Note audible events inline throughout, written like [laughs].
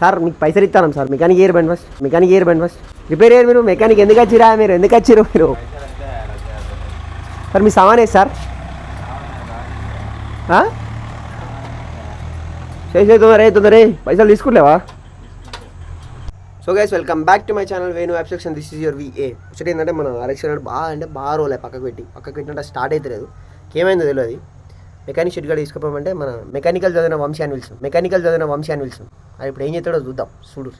Sir మీకు పైసలు ఇస్తాను సార్. మెకానిక్ ఇయర్ బండి ఫస్ట్. మెకానిక్ ఇయర్ బండి ఫస్ట్. రిపేర్ ఇయర్ మీరు. మెకానిక్ ఎందుకు వచ్చిరా మీరు? ఎందుకు వచ్చారు మీరు? సార్ మీ సామాన్ ఏది సార్? చేసే తొందరే తొందరే పైసలు తీసుకుంటలేవా? So guys welcome back to my channel Venu app section this is your VA వచ్చేది ఏంటంటే మనం ఆర్ఎక్స్ బాగా అంటే బాగా రోలే పక్కకు పెట్టి. పక్కకు పెట్టినట్టు స్టార్ట్ అవుతలేదు ఏమైందో తెలియదు మెకానిక్ షెడ్ కూడా తీసుకుపోమంటే మన మెకానికల్ చదివిన వంశీ అని పిలుస్తాం మెకానికల్ చదివిన వంశీ అని పిలుస్తాం అది ఇప్పుడు ఏం చేస్తాడో చూద్దాం. చూడు?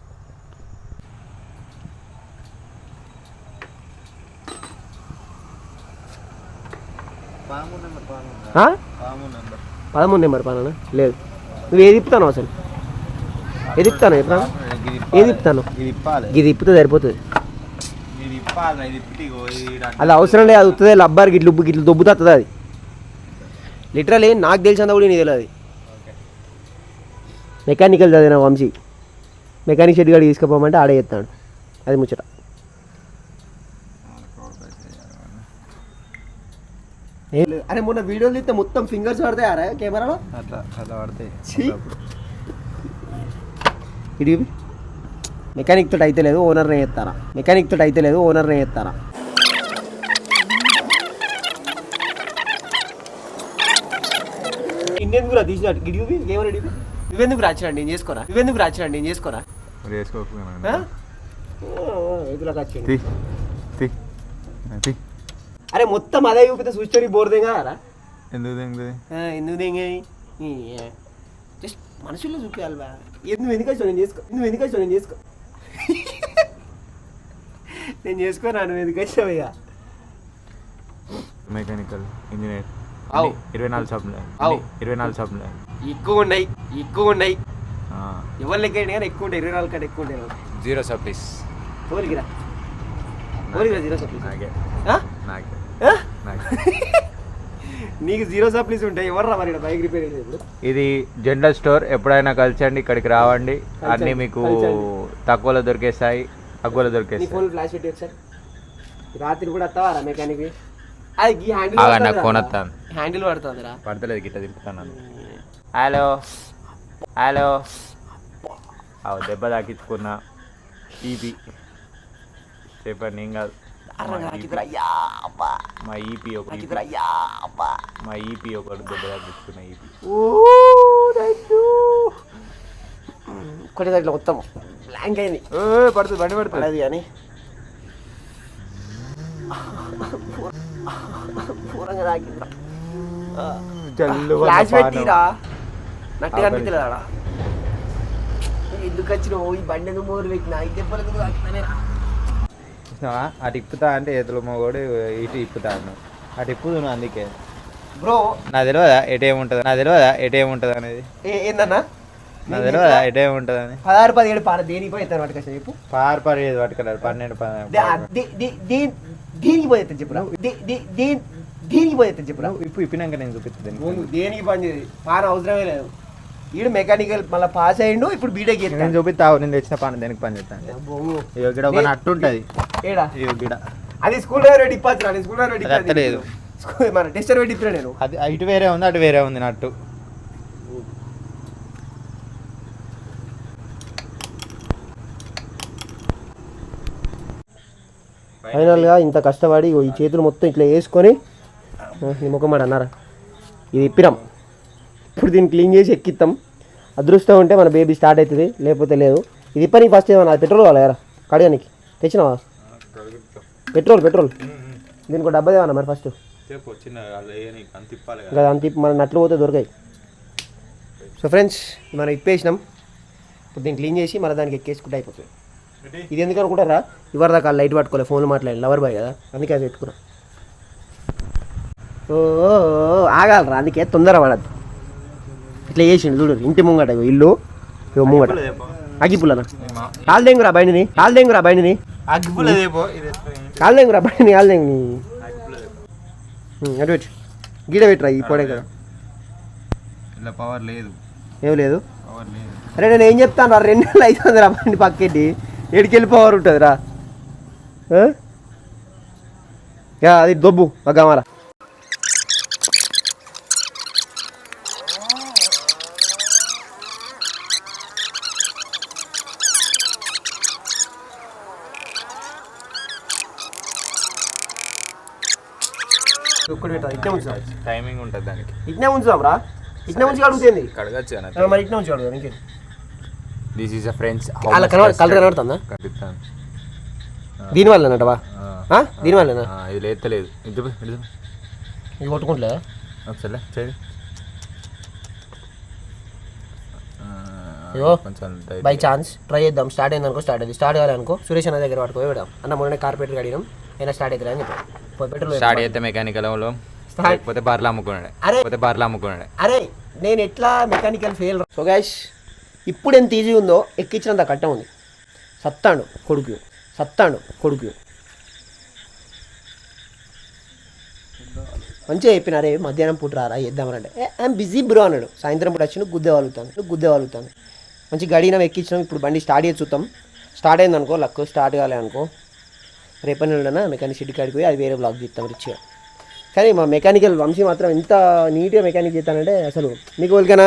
పదమూడు నెంబర్ పలానా? లేదు. నువ్వు ఏది ఇప్పుతాను అసలు? ఏది ఇప్పుతాను ఎప్పుడు ఏది ఇప్పుతాను ఇది ఇప్పితే సరిపోతుంది. అది అవసరం లేదు అది వస్తుంది లబ్బార్ గిట్లు ఉబ్బు గిట్లు దొబ్బుతుంది అది. లిటరలీ నాకు తెలిసినంత కూడా నీకు తెలియదు మెకానికల్ చదివిన వంశీ. మెకానిక్ షెడ్ గారు తీసుకుపోమంటే ఆడే చెప్తాడు. అది ముచ్చట. అరే మొన్న వీడియోలు తీస్తే మొత్తం ఫింగర్స్ పడతాయి అరే కెమెరాలో? అట్లా అట్లా పడతాయి. ఛీ. ఇది మెకానిక్ తోటి అయితే లేదు ఓనర్నే చేస్తారా? మెకానిక్ తోటి అయితే లేదు ఓనర్నే చేస్తారా? ఇండియన్ కూడా తీసినట్టు? గిడివి ఏమో రెడీ ఇవెందుకు రాచిరండి నేను చేసుకోరా? ఇవెందుకు రాచిరండి నేను చేసుకోరా? మరి వేసుకోకపోయినా అరే మొత్తం అదే చూపితే చూస్తే బోర్ దిగా ఎందుకు తింగది ఎందుకు జస్ట్ మనుషుల్లో చూపించాలి బా. ఎందుకు ఎందుకు వచ్చావు నేను చేసుకో నువ్వు ఎందుకు వచ్చావు నేను చేసుకో. నేను చేసుకోనా నువ్వు ఎందుకు వచ్చావు ఇక? మెకానికల్ ఇంజనీర్ అవు. ఇరవై నాలుగు షాపులు అవు. ఇరవై నాలుగు షాపులు ఎక్కువ ఉన్నాయి ఎక్కువ ఉన్నాయి. ఎవరు లెక్క అయినా కానీ ఎక్కువ ఉంటాయి ఇరవై నాలుగు కంటే ఎక్కువ ఉంటాయి. జీరో సప్లీస్ జీరో సప్లీస్ నాకే. ఆ? నాకే. ఆ? నాకే. [laughs] నీకు జీరో సప్లీస్ ఉంటాయి. ఎవరు మరి బైక్ రిపేర్ ఇది జనరల్ స్టోర్. ఎప్పుడైనా కలిసండి ఇక్కడికి రావండి. అన్నీ మీకు. తక్కువలో దొరికేస్తాయి తక్కువలో నీ దొరికేస్తాయి. ఫోన్ ఫ్లాష్ పెట్టి ఒకసారి రాత్రి కూడా వస్తావా మెకానిక్ అది హ్యాండిల్ ఆగా, నాకు ఫోన్ వస్తాను. హ్యాండిల్ పడుతుందిరా. పడతలేదు గిట్ట హలో. హలో. అవు దెబ్బ తాకించుకున్నా ఈపీ. చెప్పండి ఏం కాదు. మా ఈపీ. ఒక. మా ఈపీ ఒకటి దెబ్బ తాకించుకున్న ఈపీ. కొట్టేదాంట్లో మొత్తం బ్లాంక్ అయింది. పడుతుంది బండి పడుతుంది. పడదు కానీ. ఫ్లాష్ పెట్టిరా నట్టుగా అనిపించలేదు ఆడ ఎందుకు వచ్చినావు ఈ బండి ఎందుకు మోరు పెట్టినా అటు ఇప్పుతా అంటే ఎదురు మొగోడు ఇటు ఇప్పుతా అన్నావు అటు ఇప్పుదు అందుకే బ్రో నా తెలియదా ఎటేముంటుంది నా తెలియదా ఎటేముంటుంది అనేది ఏందన్నా నా తెలియదా ఎటేముంటుంది అని పదహారు పదిహేడు పాన దేనికి పోయి ఎత్తాను చెప్పు పారు పడేది పట్టుకెళ్ళారు పన్నెండు దే- దేనికి పోయి ఎత్తాను దే- దేనికి పోయి ఎత్తాను చెప్పురా ఇప్పుడు ఇప్పినాక నేను చూపిస్తుంది దేనికి. పని చేయదు పాన అవసరమే లేదు. ఈడు మెకానికల్ మళ్ళీ పాస్ అయ్యిండు ఇప్పుడు బీటెక్ నేను చూపిస్తావు నేను తెచ్చిన పని దేనికి పని చేస్తాను. ఇక్కడ ఒక నట్టు ఉంటుంది. ఏడా? ఇక్కడ అది స్కూల్ ఇప్పచ్చు నేను స్కూల్ అది ఎత్తలేదు. స్కూల్ మన టెస్టర్ పెట్టి ఇప్పుడే నేను? అది ఇటు వేరే ఉంది అటు వేరే ఉంది నట్టు. ఫైనల్గా ఇంత కష్టపడి ఈ చేతులు మొత్తం ఇట్లా వేసుకొని ముఖం మాట అన్నారా? ఇది ఇప్పినాం ఇప్పుడు దీన్ని క్లీన్ చేసి ఎక్కిస్తాం అదృష్టం ఉంటే మన బేబీ స్టార్ట్ అవుతుంది లేకపోతే లేదు. ఇది ఇప్పని ఫస్ట్ ఏమన్నా పెట్రోల్ కావాలా యారా కడియానికి తెచ్చినావా? Petrol petrol. దీనికి ఒక డబ్బా దేవన్నా మరి ఫస్ట్ ఇంకా అంత మన నట్లు పోతే దొరకాయి. సో ఫ్రెండ్స్ మనం ఇప్పేసినాం. ఇప్పుడు దీన్ని క్లీన్ చేసి మన దానికి ఎక్కేసుకుంటే అయిపోతుంది. ఇది ఎందుకు అనుకుంటారా? ఇవరి దాకా లైట్ పట్టుకోలే ఫోన్లో మాట్లాడి లవర్ బాయ్ కదా. అందుకే అది పెట్టుకున్నా. ఓ ఆగాలరా అందుకే తొందర పడద్దు. ఇట్లా చేసిండు చూడు ఇంటి ముంగట ఇగో ఇల్లు. ఇగో ముంగట. అగ్గిపుల్లనా కాల్దేంగురా బండిని? కాల్దేంగురా బండిని? కాల్దేంగురా బండిని కాల్దేంగు అటు పెట్టు. గీడ పెట్టురా ఈ పొడే కదా. ఇలా పవర్ లేదు. ఏం లేదు? పవర్ అరే నేను ఏం చెప్తాను రా రెండు నెలలు అవుతుంది రా బండి పక్కెట్టి ఏడికి వెళ్ళిపోవారు ఉంటుంది రా ఆ? యా అది దొబ్బు మగ్గామారా ఒక్కటి పెట్టాలి ఇట్నే ఉంచుదాం టైమింగ్ ఉంటుంది దానికి. ఇట్నే ఉంచుదాం రా. ఇట్నే ఉంచి అడుగుతుంది కడగచ్చు మరి ఇట్నే ఉంచి అడుగుదాం ఇంకేం? దిస్ ఈస్ అ ఫ్రెండ్స్ అలా కనబడ కలర్ కనబడుతుందా? కనిపిస్తాను. దీనివల్ల అంటవా దీనివల్లనా? ఇది లేతలేదు ఇది ఇది చూపి. ఇది కొట్టుకుంటలే ఒకసారి చేయి. బై ఛాన్స్ ట్రై చేద్దాం. స్టార్ట్ అయింది అనుకో స్టార్ట్ అయింది స్టార్ట్ కావాలనుకో సురేష్ అన్న దగ్గర పట్టుకో పెడదాం. అన్న మొన్న కార్పెట్ అడిగినాం అయినా స్టార్ట్ అవుతుంది అని చెప్పాడు. పోయి పెట్రోల్ స్టార్ట్ అయితే మెకానికల్. లేకపోతే బార్లు అమ్ముకున్నాడే. అరే. లేకపోతే బార్లు అమ్ముకున్నాడే. అరే నేను ఎట్లా మెకానికల్ ఫెయిల్ సో గైస్ ఇప్పుడు ఎంత ఈజీ ఉందో ఎక్కించినంత కట్ట ఉంది. సత్తాడు కొడుకు. సత్తాడు కొడుకు. మంచిగా చెప్పిన అరే మధ్యాహ్నం పూట రారా చేద్దామనంటే ఐఎమ్ బిజీ బ్రో అన్నాడు. సాయంత్రం పూట వచ్చిన గుద్దే వాలుగుతాను గుద్దే వాలుగుతాను మంచి గడిన ఎక్కించినాం ఇప్పుడు బండి స్టార్ట్ చేసి చూద్దాం. స్టార్ట్ అయింది అనుకో లక్ స్టార్ట్ కాలే అనుకో రేపటి నెలన మెకానిక్ సిటీ కాడికి పోయి అది వేరే బ్లాగ్ తీస్తాం రిచ్గా. కానీ మా మెకానికల్ వంశీ మాత్రం ఎంత నీట్గా మెకానిక్ చేస్తానంటే అసలు మీకు ఎవరికైనా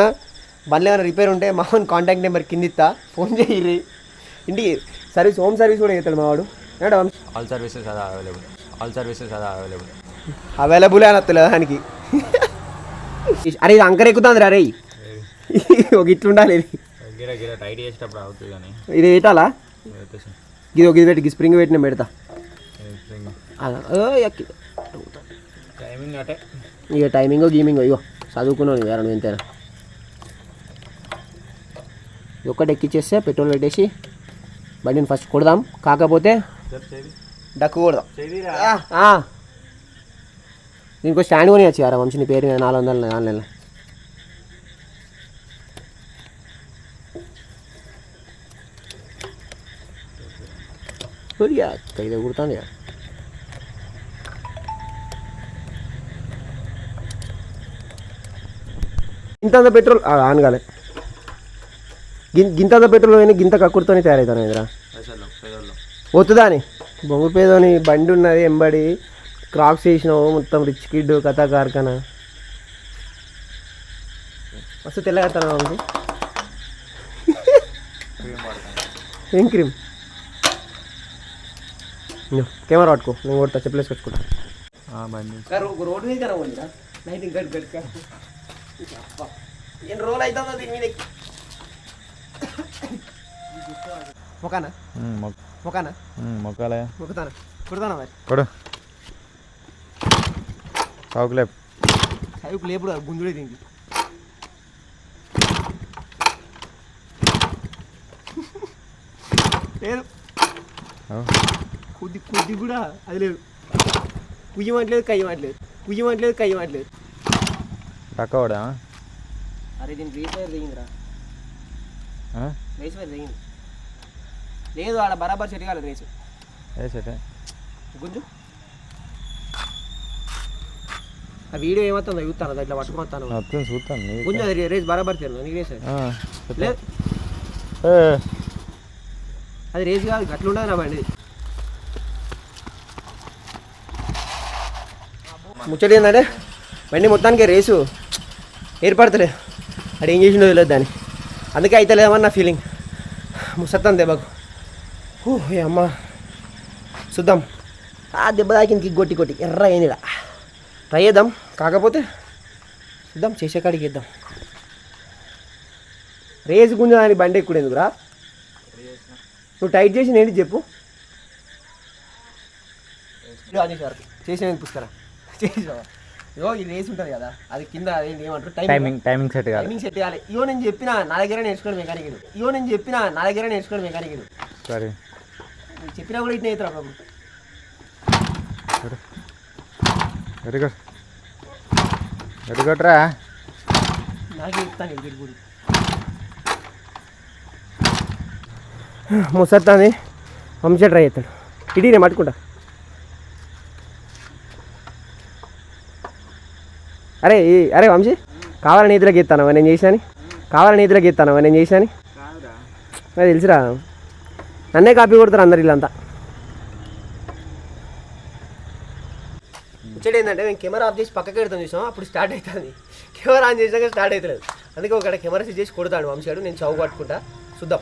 బండ్లు ఏమైనా రిపేర్ ఉంటే మా కాంటాక్ట్ నెంబర్ కింద ఇస్తా ఫోన్ చేయి ఇంటికి సర్వీస్ హోమ్ సర్వీస్ కూడా చేస్తాడు మావాడు వంశీ? ఆల్ సర్వీసెస్ అదా అవైలబుల్. ఆల్ సర్వీసెస్ అదా అవైలబుల్. అవైలబుల్ అని వస్తలేదు దానికి. అరే ఇది అంకర్ ఎక్కుతుంది రా రే. ఒక ఇట్లుండాలి ఇది. టైట్ చేసేటప్పుడు అవుతుంది కానీ. ఇది పెట్టాలా? ఇది ఒక ఇది పెట్టి స్ప్రింగ్ పెట్టిన పెడతా. టైమింగ్ అంటే ఇక టైమింగ్ గీమింగ్ ఇగో చదువుకున్నాను వేరే నువ్వు ఎంతైనా. ఇది ఒక్కటి ఎక్కిచ్చేస్తే పెట్రోల్ పెట్టేసి బండిని ఫస్ట్ కొడదాం. కాకపోతే డక్కు కొడదాం. దీనికి స్టాండ్ కొని వచ్చి రా వంశీ నీ పేరు మీద నాలుగు వందల నాలుగు నెలలు. ఇది కుడుతుంది ఇక. గింతంత పెట్రోల్ ఆన్ కాలే గింతంత పెట్రోల్ పోయిన గింత కక్కుడుతోనే తయారవుతాను ఇదిరా వద్దుదా అని? బొంగు పేదోని బండి ఉన్నది ఎంబడి క్రాక్స్ వేసినావు మొత్తం రిచ్ కిడ్ కథా కార్ఖానా. మస్తు తెల్లగా తన ఉంది ఏం క్రీమ్? కెమెరా పట్టుకో నేను కొడతా చెప్పలేసి వచ్చుకుంటా బండి. రోడ్డు మీద నైట్ ఇంకా ఎన్ని రోజులు అవుతుందో దీని మీద. మొకానా మొకానా మొక్కలే మొక్కుతానా? కుడతానా మరి? కొడు. చౌక్ లేపు. సైపు లేపుడు గుంజుడే దీనికి. లేదు. కొద్ది కొద్ది కూడా అది లేదు. కుయ్యమంటలేదు కయ్యమంటలేదు. కుయ్యమంటలేదు కయ్యమంటలేదు. పక్కవాడా అరే దీనికి రేస్ వైర్ దిగిందిరా రేస్ వైర్ దిగింది లేదు ఆడ బరాబర్ సెట్ కాలేదు రేసు. ఏ సెటే? గుంజు. ఆ వీడియో ఏమవుతుందో చూస్తాను ఇట్లా పట్టుకొస్తాను మొత్తం చూస్తాను గుంజు అది రేస్ బరాబర్ తెలియదు నీకు రేస్. లేదు అది రేస్ కాదు అట్లా ఉండదు నా బండి. ముచ్చట ఏంటంటే బండి మొత్తానికి రేసు. ఏర్పడతలే. అది ఏం చేసిండో తెలియదు దాన్ని అందుకే అవుతలేదమ్మని నా ఫీలింగ్ ముసత్తాను దెబ్బకు ఏ అమ్మ. చూద్దాం. ఆ దెబ్బ తాకింది కొట్టి కొట్టి. ఎర్ర అయింది ట్రై చేద్దాం. కాకపోతే చూద్దాం. చేసే కాడికి చేద్దాం. రేస్ గుంజడానికి బండి ఎక్కువ ఎందుకురా? నువ్వు టైట్ చేసి నేను చెప్పు. చేసిన పుస్తకరా చేసావా ఇగో ఈ రేస్ ఉంటుంది కదా. అది కింద అదేంటి ఏమంటారు? టైమింగ్ టైమింగ్ సెట్ కాదు. టైమింగ్ సెట్ చేయాలి ఇగో నేను చెప్పిన నా దగ్గర నేర్చుకోండి మెకానిక్ ఇగో నేను చెప్పిన నా దగ్గర నేర్చుకోండి మెకానిక్ సరే. చెప్పినా కూడా ఇట్లా అవుతారు అప్పుడు వెరీ గుడ్ వెరీ గుడ్ రా. నాకే చెప్తాను ఇది గుడి ముసత్తాని వంశ ట్రై చేస్తాడు. ఇటీ నేను పట్టుకుంటా అరే ఈ- అరే వంశీ కావాలని నీతిలోకి ఎత్తాను నేను చేశాను కావాలని నీతిలోకి ఎత్తాను నేను చేశాను నాకు తెలుసురా నన్నే కాపీ కొడతారు అందరు వీళ్ళంతా. ముచ్చట ఏంటంటే మేము కెమెరా ఆఫ్ చేసి పక్కకి పెడతాం చూసాం అప్పుడు స్టార్ట్ అవుతుంది. కెమెరా ఆన్ చేసాక స్టార్ట్ అవుతలేదు. అందుకే ఒక కెమెరా సెట్ చేసి కొడతాడు వంశాడు నేను చౌ పట్టుకుంటా. చూద్దాం.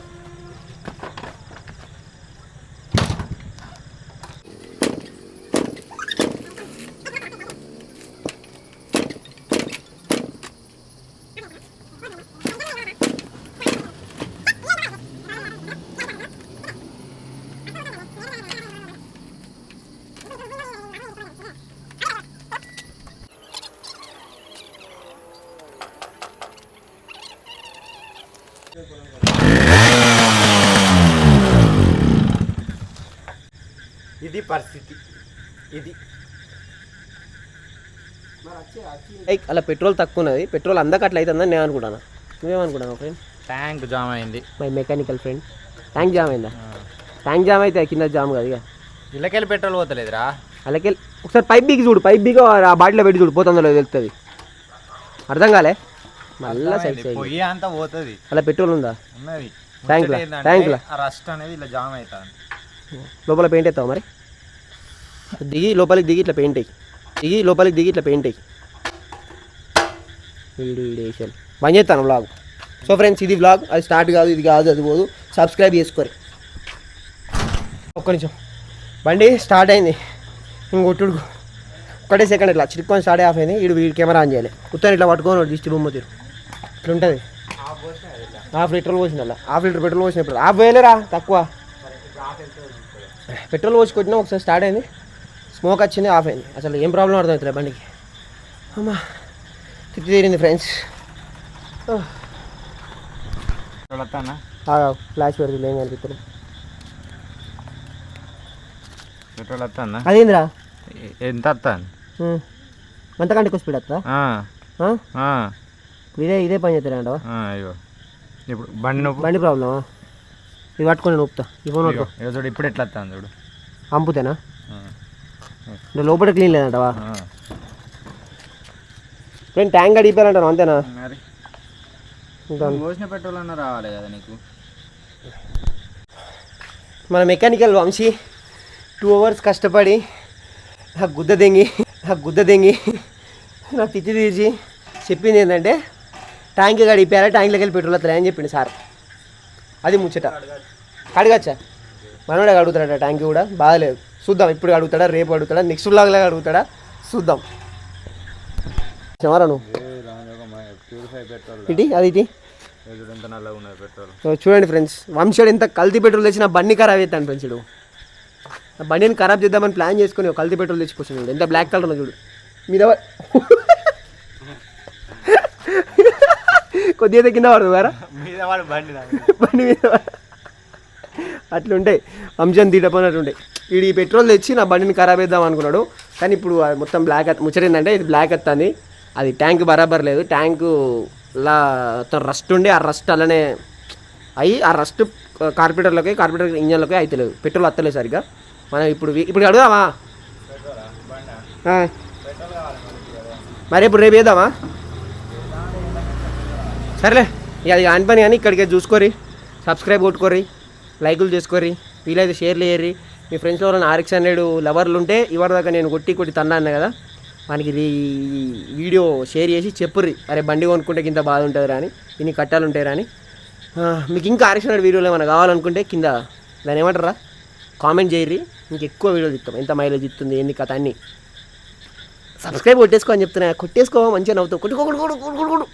ఇది పరిస్థితి. ఇది. లైక్ అలా పెట్రోల్ తక్కువ ఉన్నది పెట్రోల్ అందక అట్లా అవుతుందని నేను అనుకుంటాను? నువ్వేమనుకుంటాను ఫ్రెండ్? ట్యాంక్ జామ్ అయింది. My mechanical friend. Tank jam అయిందా? ట్యాంక్ జామ్ అయితే కింద జామ్ కాదు ఇక. ఇళ్ళకెళ్ళి పెట్రోల్ పోతలేదురా. అలాగే ఒకసారి పైప్ బిగి చూడు పైప్ బిగి ఆ బాటిలో పెట్టి చూడు పోతుందో లేదో తెలుస్తుంది అర్థం కాలే? మళ్ళా పొయ్యి అంతా పోతుంది. అలా పెట్రోల్ ఉందా? ఉన్నది. ట్యాంక్ ట్యాంక్ రస్ట్ అనేది ఇలా జామ్ అవుతుంది లోపల పెయింట్ అవుతావు మరి? దిగి లోపలికి దిగి ఇట్లా పెయింట్ అయ్యి దిగి లోపలికి దిగి ఇట్లా పెయింట్ అయ్యి బంద్ చేస్తాను వ్లాగ్ సో ఫ్రెండ్స్ ఇది వ్లాగ్ అది స్టార్ట్ కాదు ఇది కాదు అది పోదు. సబ్స్క్రైబ్ చేసుకోరు. ఒక్క నిమిషం. బండి స్టార్ట్ అయింది. ఇంకొట్టుడు ఒకటే సెకండ్ ఇట్లా. చిరుక్కొని స్టార్ట్ ఆఫ్ అయింది. వీడు వీడి కెమెరా ఆన్ చేయాలి. ఉత్తరం ఇట్లా పట్టుకొని దిష్టి బొమ్మ తీరు. ఇట్లా ఉంటుంది హాఫ్ లీటర్ పోసిన అలా హాఫ్ లీటర్ పెట్రోల్ పోసినప్పుడు. హాఫ్ వేయలేరా తక్కువ. పెట్రోల్ పోసి కొట్టినా ఒకసారి స్టార్ట్ అయింది. స్మోక్ వచ్చింది ఆఫ్ అయింది. అసలు ఏం ప్రాబ్లం అర్థమవుతుంది బండికి. అమ్మా తిప్పి తీరింది ఫ్రెండ్స్. ఫ్లాష్ పెడుతుంది ఏం కనిపిస్తుంది పెట్రోల్ వస్తానా అదేందిరా? ఎంత వస్తాను. ఎంతకంటే ఎక్కువ స్పీడ్ వస్తా ఇదే ఇదే పని చేస్తారా అంటవా? అయ్యో ఇప్పుడు బండి నొప్పు. బండి ప్రాబ్లమా? ఇది పట్టుకొని నొప్పుతా. ఈ ఫోన్ పట్టుకో. చూడు ఇప్పుడు ఎట్లా వస్తాను చూడు. అంపుతేనా? లోపల క్లీన్ లేదంటవా. ఫ్రెండ్ ట్యాంక్ అడిగిపోయారంటాను అంతేనా? పోసిన పెట్రోల్ అన్న రావాలి కదా నీకు. మన మెకానికల్ వంశీ టూ అవర్స్ కష్టపడి నా గుద్ద దెంగి నా గుద్ద దెంగి నా తిత్తి తీర్చి చెప్పింది ఏంటంటే ట్యాంక్ గడిపారా ట్యాంక్లోకి వెళ్ళి పెట్రోల్ వస్తలే అని చెప్పింది సార్. అది ముచ్చట. అడగచ్చా మనోడే అడుగుతాడట ట్యాంక్ కూడా బాగాలేదు చూద్దాం ఇప్పుడు అడుగుతాడా రేపు అడుగుతాడా నెక్స్ట్ లాగా అడుగుతాడా చూద్దాం. చెమరా నువ్వు? ప్యూరిఫై పెట్రోల్ ఇటీ అది ఇటీ. చూడండి ఫ్రెండ్స్ వంశీయుడు ఎంత కల్తీ పెట్రోల్ తెచ్చి నా బండి ఖరాబ్ అవుతాను ఫ్రెండ్స్ ఇడు నా బండిని ఖరాబ్ చేద్దామని ప్లాన్ చేసుకుని కల్తీ పెట్రోల్ చూడు ఎంత బ్లాక్ కలర్ చూడు. మీద [laughs] కొద్దిగా కింద వాడు బండి బండి మీద అట్లుంటాయి. అంశం తీటపోయినట్టు ఉంటాయి వీడు ఈ పెట్రోల్ తెచ్చి నా బండిని ఖరాబ్ చేద్దాం అనుకున్నాడు. కానీ ఇప్పుడు మొత్తం బ్లాక్ ముచ్చట ఏంటంటే ఇది బ్లాక్ వస్తుంది అది ట్యాంక్ బరాబర్ లేదు. ట్యాంకు లా రస్ట్ ఉండి. ఆ రస్ట్ అలానే అయ్యి ఆ రస్ట్ కార్పొరేటర్లకి కార్పొరేటర్ ఇంజన్లకి అయితలేదు పెట్రోల్ వస్తలేదు సరిగ్గా. మనం ఇప్పుడు ఇప్పుడు అడుగుదామా. మరి ఇప్పుడు రేపు వేద్దామా సరేలే ఇక అది కాని పని కానీ ఇక్కడికే చూసుకోరి సబ్స్క్రైబ్ కొట్టుకోరి లైకులు చేసుకోరి వీలైతే షేర్లు చేయరి మీ ఫ్రెండ్స్లో ఎవరైనా ఆర్ఎక్స్ హండ్రెడ్ లవర్లు ఉంటే ఇవరిదాకా నేను కొట్టి కొట్టి తన్నాను కదా. మనకి ఇది ఈ వీడియో షేర్ చేసి చెప్పుర్రి. అరే బండి కొనుక్కుంటే కింద బాధ ఉంటుంది రాని ఇన్ని కట్టాలు ఉంటాయి రాని. మీకు ఇంకా ఆర్ఎక్స్ హండ్రెడ్ వీడియోలు ఏమైనా కావాలనుకుంటే కింద దాని ఏమంటారా? కామెంట్ చేయరి ఇంకెక్కువ వీడియోలు ఇస్తాం ఎంత మైలేజ్ ఇస్తుంది ఏంది కథ అన్నీ. సబ్స్క్రైబ్ కొట్టేసుకో అని చెప్తున్నా. కొట్టేసుకో మంచిగా నవ్వుతావు. కొట్టుకో కొట్టుకో కొట్టుకో కొట్టుకో.